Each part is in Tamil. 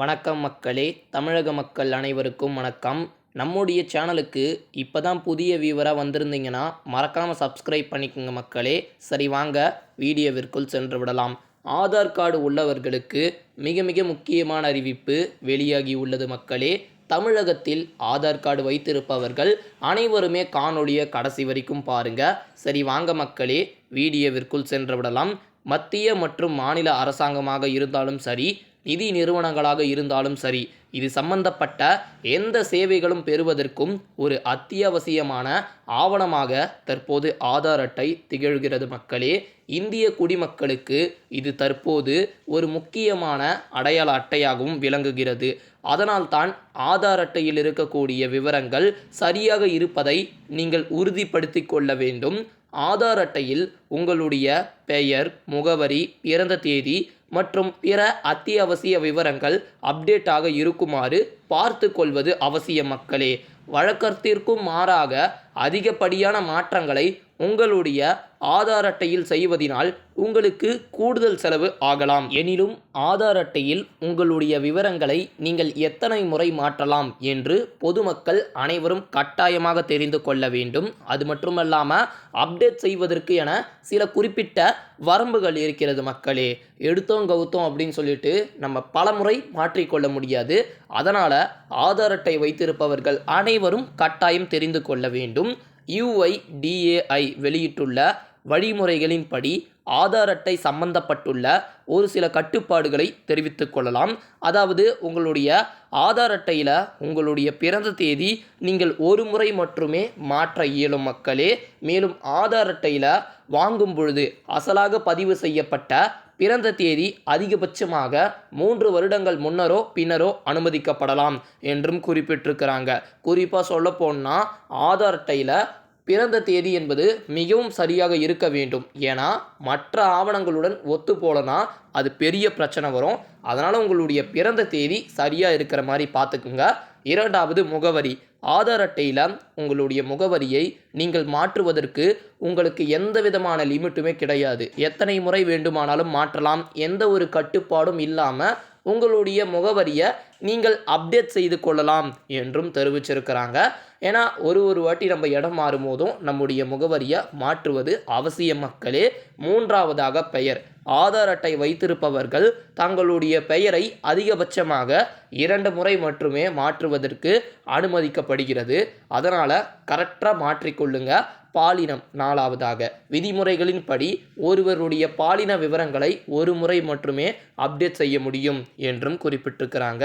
வணக்கம் மக்களே தமிழக மக்கள் அனைவருக்கும் வணக்கம். நம்முடைய சேனலுக்கு இப்போ தான் புதிய வியூவராக வந்திருந்தீங்கன்னா மறக்காமல் சப்ஸ்கிரைப் பண்ணிக்கோங்க மக்களே. சரி வாங்க வீடியோவிற்குள் சென்று விடலாம். ஆதார் கார்டு உள்ளவர்களுக்கு மிக மிக முக்கியமான அறிவிப்பு வெளியாகி உள்ளது மக்களே. தமிழகத்தில் ஆதார் கார்டு வைத்திருப்பவர்கள் அனைவருமே காணொளியை கடைசி வரைக்கும் பாருங்க. சரி வாங்க மக்களே வீடியோவிற்குள் சென்று விடலாம். மத்திய மற்றும் மாநில அரசாங்கமாக இருந்தாலும் சரி நிதி நிறுவனங்களாக இருந்தாலும் சரி இது சம்பந்தப்பட்ட எந்த சேவைகளும் பெறுவதற்கும் ஒரு அத்தியாவசியமான ஆவணமாக தற்போது ஆதார் அட்டை திகழ்கிறது மக்களே. இந்திய குடிமக்களுக்கு இது தற்போது ஒரு முக்கியமான அடையாள அட்டையாகவும் விளங்குகிறது. அதனால்தான் ஆதார் அட்டையில் இருக்கக்கூடிய விவரங்கள் சரியாக இருப்பதை நீங்கள் உறுதிப்படுத்தி கொள்ள வேண்டும். ஆதார் அட்டையில் உங்களுடைய பெயர் முகவரி பிறந்த தேதி மற்றும் பிற அத்தியாவசிய விவரங்கள் அப்டேட்டாக இருக்குமாறு பார்த்து கொள்வது அவசியம் மக்களே. வழக்கத்திற்கும் மாறாக அதிகப்படியான மாற்றங்களை உங்களுடைய ஆதார் அட்டையில் செய்வதினால் உங்களுக்கு கூடுதல் செலவு ஆகலாம். எனினும் ஆதார் அட்டையில் உங்களுடைய விவரங்களை நீங்கள் எத்தனை முறை மாற்றலாம் என்று பொதுமக்கள் அனைவரும் கட்டாயமாக தெரிந்து கொள்ள வேண்டும். அது மட்டுமல்லாமல் அப்டேட் செய்வதற்கு என சில குறிப்பிட்ட வரம்புகள் இருக்கிறது மக்களே. எடுத்தோம் கவுத்தோம் அப்படின்னு சொல்லிட்டு நம்ம பலமுறை மாற்றிக்கொள்ள முடியாது. அதனால் ஆதார் அட்டை வைத்திருப்பவர்கள் அனைவரும் கட்டாயம் தெரிந்து கொள்ள வேண்டும். யுஐடிஏஐ வெளியிட்டுள்ள வழிமுறைகளின்படி ஆதார் அட்டை சம்பந்தப்பட்டுள்ள ஒரு சில கட்டுப்பாடுகளை தெரிவித்துக் கொள்ளலாம். அதாவது உங்களுடைய ஆதார் அட்டையில் உங்களுடைய பிறந்த தேதி நீங்கள் ஒரு முறை மட்டுமே மாற்ற இயலும் மக்களே. மேலும் ஆதார் அட்டையில் வாங்கும் பொழுது அசலாக பதிவு செய்யப்பட்ட பிறந்த தேதி அதிகபட்சமாக மூன்று வருடங்கள் முன்னரோ பின்னரோ அனுமதிக்கப்படலாம் என்றும் குறிப்பிட்டிருக்கிறாங்க. குறிப்பாக சொல்ல போனால் ஆதார் அட்டையில் பிறந்த தேதி என்பது மிகவும் சரியாக இருக்க வேண்டும். ஏன்னா மற்ற ஆவணங்களுடன் ஒத்து போலனா அது பெரிய பிரச்சனை வரும். அதனால் உங்களுடைய பிறந்த தேதி சரியாக இருக்கிற மாதிரி பார்த்துக்குங்க. இரண்டாவது முகவரி. ஆதார் அட்டையில் உங்களுடைய முகவரியை நீங்கள் மாற்றுவதற்கு உங்களுக்கு எந்த விதமான லிமிட்டுமே கிடையாது. எத்தனை முறை வேண்டுமானாலும் மாற்றலாம். எந்த ஒரு கட்டுப்பாடும் இல்லாமல் உங்களுடைய முகவரியை நீங்கள் அப்டேட் செய்து கொள்ளலாம் என்றும் தெரிவிச்சிருக்கிறாங்க. ஏன்னா ஒரு ஒரு வாட்டி நம்ம இடம் மாறும்போதும் நம்முடைய முகவரியை மாற்றுவது அவசிய மக்களே. மூன்றாவதாக பெயர். ஆதார் அட்டை வைத்திருப்பவர்கள் தங்களுடைய பெயரை அதிகபட்சமாக இரண்டு முறை மட்டுமே மாற்றுவதற்கு அனுமதிக்கப்படுகிறது. அதனால் கரெக்டாக மாற்றிக்கொள்ளுங்க. பாலினம் நாலாவதாக. விதிமுறைகளின்படி ஒருவருடைய பாலின விவரங்களை ஒரு முறை மட்டுமே அப்டேட் செய்ய முடியும் என்றும் குறிப்பிட்டிருக்கிறாங்க.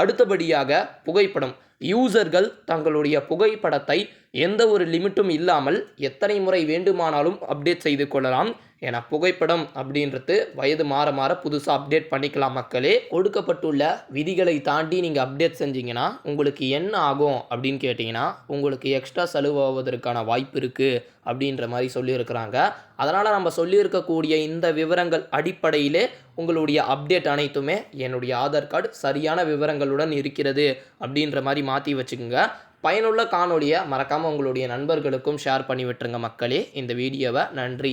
அடுத்தபடியாக புகைப்படம். யூசர்கள் தங்களுடைய புகைப்படத்தை எந்த ஒரு லிமிட்டும் இல்லாமல் எத்தனை முறை வேண்டுமானாலும் அப்டேட் செய்து கொள்ளலாம். ஏன்னா புகைப்படம் அப்படின்றது வயது மாற மாற புதுசாக அப்டேட் பண்ணிக்கலாம் மக்களே. கொடுக்கப்பட்டுள்ள விதிகளை தாண்டி நீங்கள் அப்டேட் செஞ்சீங்கன்னா உங்களுக்கு என்ன ஆகும் அப்படின்னு கேட்டிங்கன்னா உங்களுக்கு எக்ஸ்ட்ரா செலவாவதற்கான வாய்ப்பு இருக்குது அப்படின்ற மாதிரி சொல்லியிருக்கிறாங்க. அதனால் நம்ம சொல்லியிருக்கக்கூடிய இந்த விவரங்கள் அடிப்படையிலே உங்களுடைய அப்டேட் அனைத்துமே என்னுடைய ஆதார் கார்டு சரியான விவரங்கள் விவரங்களுடன் இருக்கிறது அப்படின்ற மாதிரி மாற்றி வச்சுக்கோங்க. பயனுள்ள காணொலியை மறக்காமல் உங்களுடைய நண்பர்களுக்கும் ஷேர் பண்ணி விட்டுருங்க மக்களே. இந்த வீடியோவை நன்றி.